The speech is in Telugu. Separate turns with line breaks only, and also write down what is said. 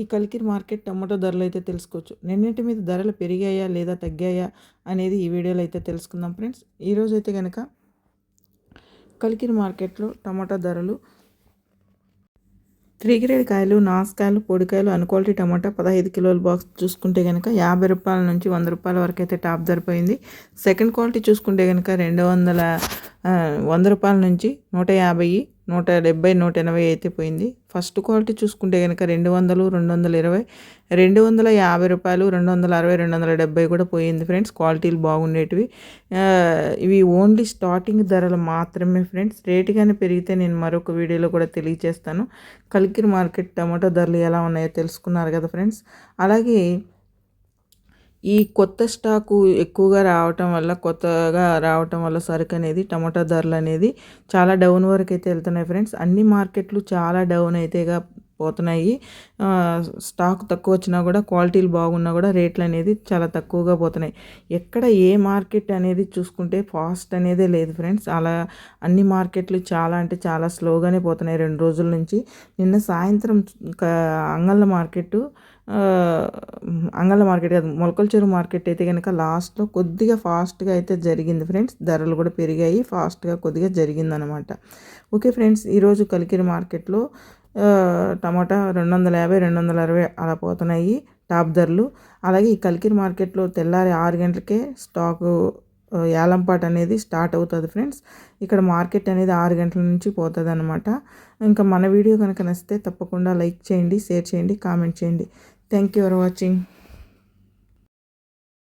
ఈ కలికిరి మార్కెట్ టమాటో ధరలు అయితే తెలుసుకోవచ్చు. నిన్నటి మీద ధరలు పెరిగాయా లేదా తగ్గాయా అనేది ఈ వీడియోలో అయితే తెలుసుకుందాం ఫ్రెండ్స్. ఈరోజు అయితే కనుక కలికిరి మార్కెట్లో టమాటా ధరలు త్రీ గ్రేడ్ కాయలు నాసుకాయలు పొడికాయలు అన్క్వాలిటీ టమాటా పదహైదు కిలోల బాక్స్ చూసుకుంటే కనుక యాభై రూపాయల నుంచి వంద రూపాయల వరకు అయితే టాప్ ధరిపోయింది సెకండ్ క్వాలిటీ చూసుకుంటే కనుక రెండు వందల వంద రూపాయల నుంచి నూట యాభై నూట డెబ్బై నూట ఎనభై అయితే పోయింది. ఫస్ట్ క్వాలిటీ చూసుకుంటే కనుక రెండు వందలు రెండు వందల ఇరవై రెండు వందల యాభై రూపాయలు రెండు వందల అరవై రెండు వందల డెబ్బై కూడా పోయింది ఫ్రెండ్స్. క్వాలిటీలు బాగుండేటివి. ఇవి ఓన్లీ స్టార్టింగ్ ధరలు మాత్రమే ఫ్రెండ్స్. రేటు కానీ పెరిగితే నేను మరొక వీడియోలో కూడా తెలియజేస్తాను కలికిరి మార్కెట్ టమాటో ధరలు ఎలా ఉన్నాయో తెలుసుకున్నారు కదా ఫ్రెండ్స్. అలాగే ఈ కొత్త స్టాకు ఎక్కువగా రావటం వల్ల కొత్తగా రావటం వల్ల సరుకు అనేది టమాటా ధరలు అనేది చాలా డౌన్ వరకు అయితే వెళ్తున్నాయి ఫ్రెండ్స్. అన్ని మార్కెట్లు చాలా డౌన్ అయితేగా పోతున్నాయి. స్టాక్ తక్కువ వచ్చినా కూడా క్వాలిటీలు బాగున్నా కూడా రేట్లు అనేది చాలా తక్కువగా పోతున్నాయి. ఎక్కడ ఏ మార్కెట్ అనేది చూసుకుంటే ఫాస్ట్ అనేదే లేదు ఫ్రెండ్స్. అలా అన్ని మార్కెట్లు చాలా అంటే చాలా స్లోగానే పోతున్నాయి రెండు రోజుల నుంచి. నిన్న సాయంత్రం అంగళ్ళ మార్కెట్ అంగళ్ళ మార్కెట్ కాదు మొలకల చెరువు మార్కెట్ అయితే కనుక లాస్ట్లో కొద్దిగా ఫాస్ట్గా అయితే జరిగింది ఫ్రెండ్స్. ధరలు కూడా పెరిగాయి ఫాస్ట్గా కొద్దిగా జరిగిందనమాట. ఓకే ఫ్రెండ్స్ ఈరోజు కలికిరి మార్కెట్లో టమాటా రెండు వందల యాభై రెండు వందల అరవై అలా పోతున్నాయి టాప్ ధరలు. అలాగే ఈ కలికిరి మార్కెట్లో తెల్లారి ఆరు గంటలకే స్టాకు యాలంపాట అనేది స్టార్ట్ అవుతుంది ఫ్రెండ్స్. ఇక్కడ మార్కెట్ అనేది ఆరు గంటల నుంచి పోతుంది అనమాట ఇంకా మన వీడియో కనుక నచ్చితే తప్పకుండా లైక్ చేయండి షేర్ చేయండి కామెంట్ చేయండి. Thank you for watching.